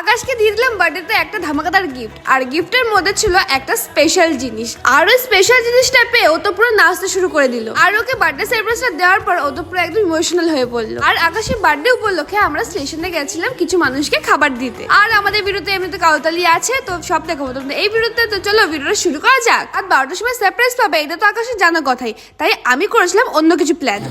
আকাশকে দিয়ে দিলাম বার্থডেতে একটা ধামাকাদার গিফট আর গিফটের মধ্যে ছিল একটা স্পেশাল জিনিস। আর ওই স্পেশাল জিনিসটা পেয়ে ও তো পুরো নাচতে শুরু করে দিল। আর ওকে বার্থডে সারপ্রাইজটা দেওয়ার পর ও তো পুরো একদম ইমোশনাল হয়ে পড়ল। আর আকাশের বার্থডে উপলক্ষে আমরা স্টেশনে গেছিলাম কিছু মানুষকে খাবার দিতে। আর আমাদের বিরুদ্ধে এমনিতে কাউতালি আছে, তো সব দেখাবো তোমাদের। এই বিরুদ্ধে তো চলো ভিডিওটা শুরু করা যাক। আর বারোটার সময় সারপ্রাইজ পাবে, এটা তো আকাশের জানা কথাই। তাই আমি করেছিলাম অন্য কিছু প্ল্যান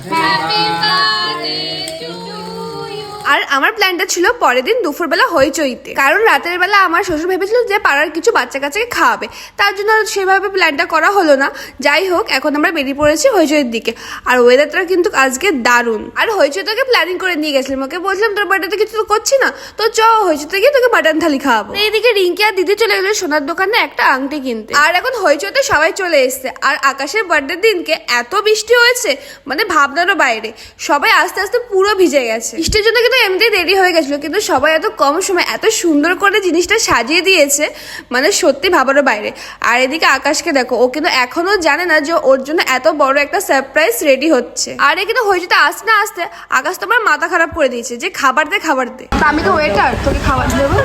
আর আমার প্ল্যানটা ছিল পরের দিন দুপুরবেলা হইচইতে। কারণ রাতের বেলা আমার শ্বশুর ভেবেছিল যে পাড়ার কিছু বাচ্চা কাচ্চাকে খাওয়াবে। তার জন্য সেভাবে প্ল্যানটা করা হলো না। যাই হোক, এখন আমরা বেরিয়ে পড়েছি হইচইয়ের দিকে। আর ওয়েদারটা কিন্তু আজকে দারুণ। আর হইচই তোকে প্ল্যানিং করে নিয়ে গেছিলাম। ওকে বলছিলাম, তোর বার্থডেতে কিছু তো করছি না। তো চ হইচইতে গিয়ে তোকে বাটন থালি খাওয়াবো। এইদিকে রিঙ্কি আর দিদি চলে গেলো সোনার দোকানে একটা আংটি কিনতে। আর এখন হইচইতে সবাই চলে এসছে। আর আকাশের বার্থডে দিনকে এত বৃষ্টি হয়েছে মানে ভাবনারও বাইরে। সবাই আস্তে আস্তে পুরো ভিজে গেছে। বৃষ্টির জন্য কিন্তু এমনিতেই দেরি হয়ে গেছিল কিন্তু সবাই এত কম সময় এত সুন্দর করে জিনিসটা সাজিয়ে দিয়েছে মানে সত্যি ভাবারও বাইরে। আর এদিকে আকাশকে দেখো ও কিন্তু এখনও জানে না যে ওর জন্য এত বড় একটা সারপ্রাইজ রেডি হচ্ছে। আর এ কিন্তু হয়েছে আসতে না আসতে আকাশ তোমার মাথা খারাপ করে দিয়েছে যে খাবার দে খাবার দে। আমি তো ওয়েটার তোকে খাবার দেবো?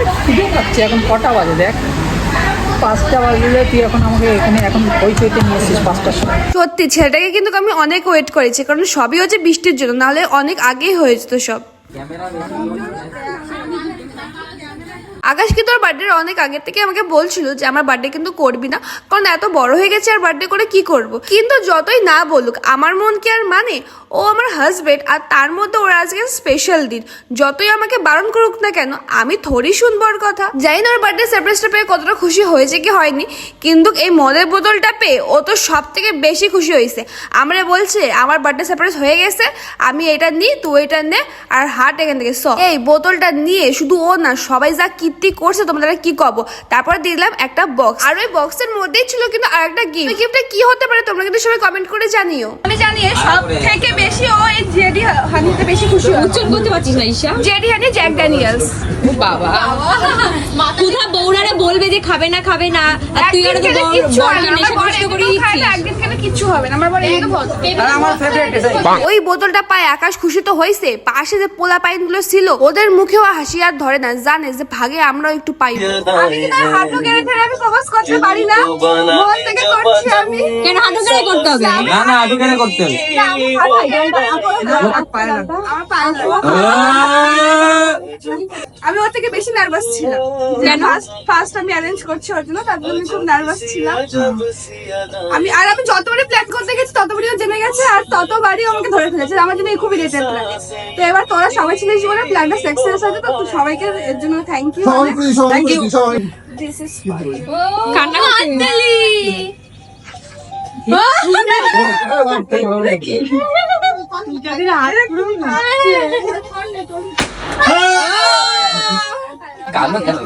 এখন কটা বাজে দেখ? পাঁচটা বাজলে তুই এখন আমাকে এখানে এখন ওই চইতে নিয়ে এসেছিস পাঁচটার সময়। সত্যি ছেলেটাকে কিন্তু আমি অনেক ওয়েট করেছি কারণ সবই হচ্ছে বৃষ্টির জন্য নাহলে অনেক আগেই হয়েছে তো সব। Camera. আকাশ কিন্তু ওর বার্থডে অনেক আগে থেকে আমাকে বলছিল যে আমার বার্থডে কিন্তু করবি না? কারণ এত বড় হয়ে গেছে আর বার্থডে করে কি করব? কিন্তু যতই না বলুক, আমার মন কি আর মানে? ও আমার হাজবেন্ড আর তার মধ্যে ওর আজকে স্পেশাল দিন। যতই আমাকে বারণ করুক না কেন, আমি থরি শুনব ওর কথা। জানি না ওর বার্থডে সারপ্রাইজটা পেয়ে কতটা খুশি হয়েছে কি হয়নি, কিন্তু এই মদের বোতলটা পেয়ে ও তো সব থেকে বেশি খুশি হয়েছে। আমরা বলছে, আমার বার্থডে সারপ্রাইজ হয়ে গেছে, আমি এটা নিই তুই এটা নে, আর হাট এখান থেকে স। এই বোতলটা নিয়ে শুধু ও না, সবাই যা কীর্তি করছে তোমাদের কি কব? তারপর দিলাম একটা বক্স আর ওই বক্সের মধ্যেই ছিল কিন্তু আর একটা গিফট গিফটটা কি হতে পারে তোমরা কিন্তু সবাই কমেন্ট করে জানিও। আমি জানি সব থেকে বেশি ও এই জেডি হানিতে বেশি খুশি উচ্চারণ করতে পারছিস না Isha? JD honey Jack Daniels ও বাবা। কোথা বৌরারা বলবে যে খাবে না খাবে না আর তুই আর তো হবে না। নেশা আমার করে দিচ্ছিস কিচ্ছু হবে না আমার ফেভারিট ওই বোতলটা পায় আকাশ খুশি তো হয়েছে পাশে যে পোলা পাইনগুলো ছিল ওদের মুখেও হাসি আর ধরে না জানে যে ভাগে আমরাও একটু পাই আমি হাঁটু গেড়ে ঠেড়ে আমি প্রপোজ করতে পারি না মন থেকে করছি আমি কেন হাঁটু করতে হবে না না করতে হবে আমার পায়ে লাগবে। আমি ওর থেকে বেশি নার্ভাস ছিলাম কেন? ফার্স্ট আমি অ্যারেঞ্জ করছি ওর জন্য তার জন্য আমি খুব নার্ভাস ছিলাম আমি আর আমি যতবারই প্ল্যান করতে গেছি ততবারই ও জেনে গেছে আর ততবারই আমাকে ধরে ফেলেছে। আমার জন্য খুবই রেটেড লাগে তো এবার তোরা সবাই ছিলিস বলে প্ল্যানটা সাকসেস হয়েছে তো সবাইকে এর জন্য thank you thank you this is কান্না করছিস? কান্না কেন?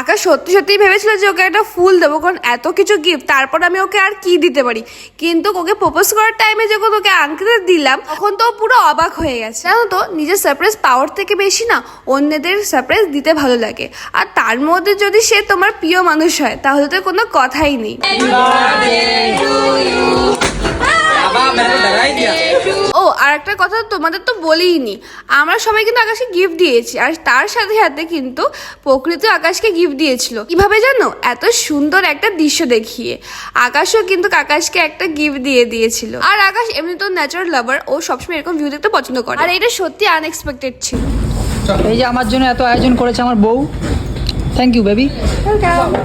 আকাশ সত্যি সত্যি ভেবেছিল যে ওকে একটা ফুল দেবো, কারণ এত কিছু গিফট তারপর আমি ওকে আর কি দিতে পারি? কিন্তু ওকে প্রপোজ করার টাইমে যখন ওকে আংটিতে দিলাম, তখন তো পুরো অবাক হয়ে গেছে। জানো তো, নিজের সারপ্রাইজ পাওয়ার থেকে বেশি না, অন্যদের সারপ্রাইজ দিতে ভালো লাগে। আর তার মধ্যে যদি সে তোমার প্রিয় মানুষ হয়, তাহলে তো কোনো কথাই নেই। একটা কথা তোমাদের তো বলিনি আমরা সবাই কিন্তু আকাশকে গিফট দিয়েছি। আর তার সাথে সাথে কিন্তু প্রকৃতি আকাশকে গিফট দিয়েছিল। কীভাবে জানো? এত সুন্দর একটা দৃশ্য দেখিয়ে। আকাশও কিন্তু আকাশকে একটা গিফট দিয়ে দিয়েছিল। আর আকাশ এমনি তো ন্যাচারাল লাভার ও সবসময় এরকম ভিউ দেখতে পছন্দ করে। আর এটা সত্যি আনএক্সপেক্টেড ছিল। এই যে আমার জন্য এত আয়োজন করেছে আমার বউ থ্যাংক ইউ বেবি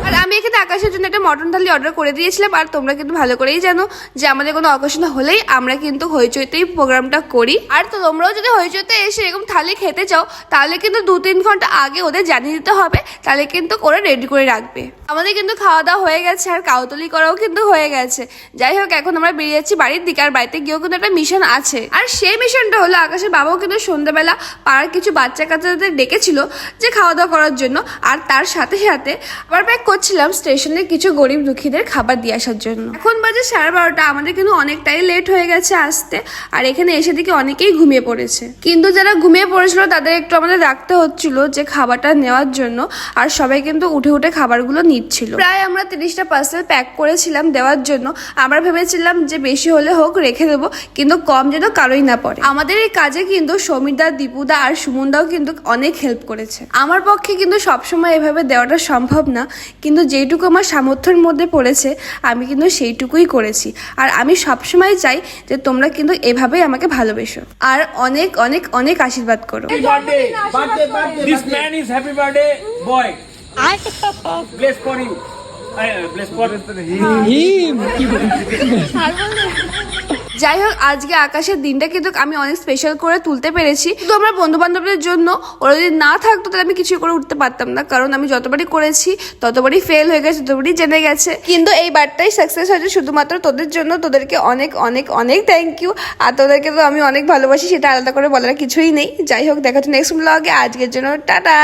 আর আমি এখানে আকাশের জন্য একটা মটন থালি অর্ডার করে দিয়েছিলাম, আর তোমরা কিন্তু ভালো করেই জানো যে আমাদের কোনো অকেশন হলেই আমরা কিন্তু হইচইতেই প্রোগ্রামটা করি। আর তো তোমরাও যদি হইচইতে এসে এরকম থালি খেতে চাও, তাহলে কিন্তু দু তিন ঘণ্টা আগে ওদের জানিয়ে দিতে হবে, তাহলে কিন্তু ওরা রেডি করে রাখবে। আমাদের কিন্তু খাওয়া দাওয়া হয়ে গেছে, আর কাউতলি করাও কিন্তু হয়ে গেছে। যাই হোক, এখন আমরা বেরিয়ে যাচ্ছি বাড়ির দিকে, আর বাড়িতে গিয়েও কিন্তু একটা মিশন আছে। আর সেই মিশনটা হলো আকাশের বাবাও কিন্তু সন্ধ্যাবেলা পাড়ার কিছু বাচ্চা কাচ্চাদের ডেকেছিল যে খাওয়া দাওয়া করার জন্য, আর তার তার সাথে সাথে আবার ব্যাক করছিলাম স্টেশনে কিছু গরিব দুঃখীদের খাবার দিয়ে আসার জন্য। এখন বাজে সাড়ে বারোটা, আমাদের কিন্তু অনেকটাই লেট হয়ে গেছে আসতে, আর এখানে এসে দিকে অনেকেই ঘুমিয়ে পড়েছে। কিন্তু যারা ঘুমিয়ে পড়েছিল, তাদের একটু আমাদের রাখতে হচ্ছিল যে খাবারটা নেওয়ার জন্য, আর সবাই কিন্তু উঠে উঠে খাবারগুলো নিচ্ছিল। প্রায় আমরা তিরিশটা পার্সেল প্যাক করেছিলাম দেওয়ার জন্য। আমরা ভেবেছিলাম যে বেশি হলে হোক, রেখে দেবো, কিন্তু কম যেন কারোই না পড়ে। আমাদের এই কাজে কিন্তু সমীরদা, দীপুদা আর সুমনদাও কিন্তু অনেক হেল্প করেছে। আমার পক্ষে কিন্তু সবসময় এভাবে দেওয়াটা সম্ভব না কিন্তু যেইটুকু আমার সামর্থ্যের মধ্যে পড়েছে আমি কিন্তু সেইটুকুই করেছি। আর আমি সবসময় চাই যে তোমরা কিন্তু এভাবেই আমাকে ভালোবেসো। আর অনেক অনেক অনেক আশীর্বাদ করো. Bless for. I, uh, bless for যাই হোক, আজকে আকাশের দিনটা কিন্তু আমি অনেক স্পেশাল করে তুলতে পেরেছি। তো আমার বন্ধু বান্ধবদের জন্য, ওরা যদি না থাকতো তাহলে আমি কিছু করে উঠতে পারতাম না। কারণ আমি যতবারই করেছি, ততবারই ফেল হয়ে গেছে, ততবারই জেনে গেছে। কিন্তু এই বারটাই সাকসেস হয়েছে শুধুমাত্র তোদের জন্য। তোদেরকে অনেক অনেক অনেক থ্যাংক ইউ আর তোদেরকে তো আমি অনেক ভালোবাসি, সেটা আলাদা করে বলার কিছুই নেই। যাই হোক, দেখা নেক্সট ব্লগে আজকের জন্য টাটা!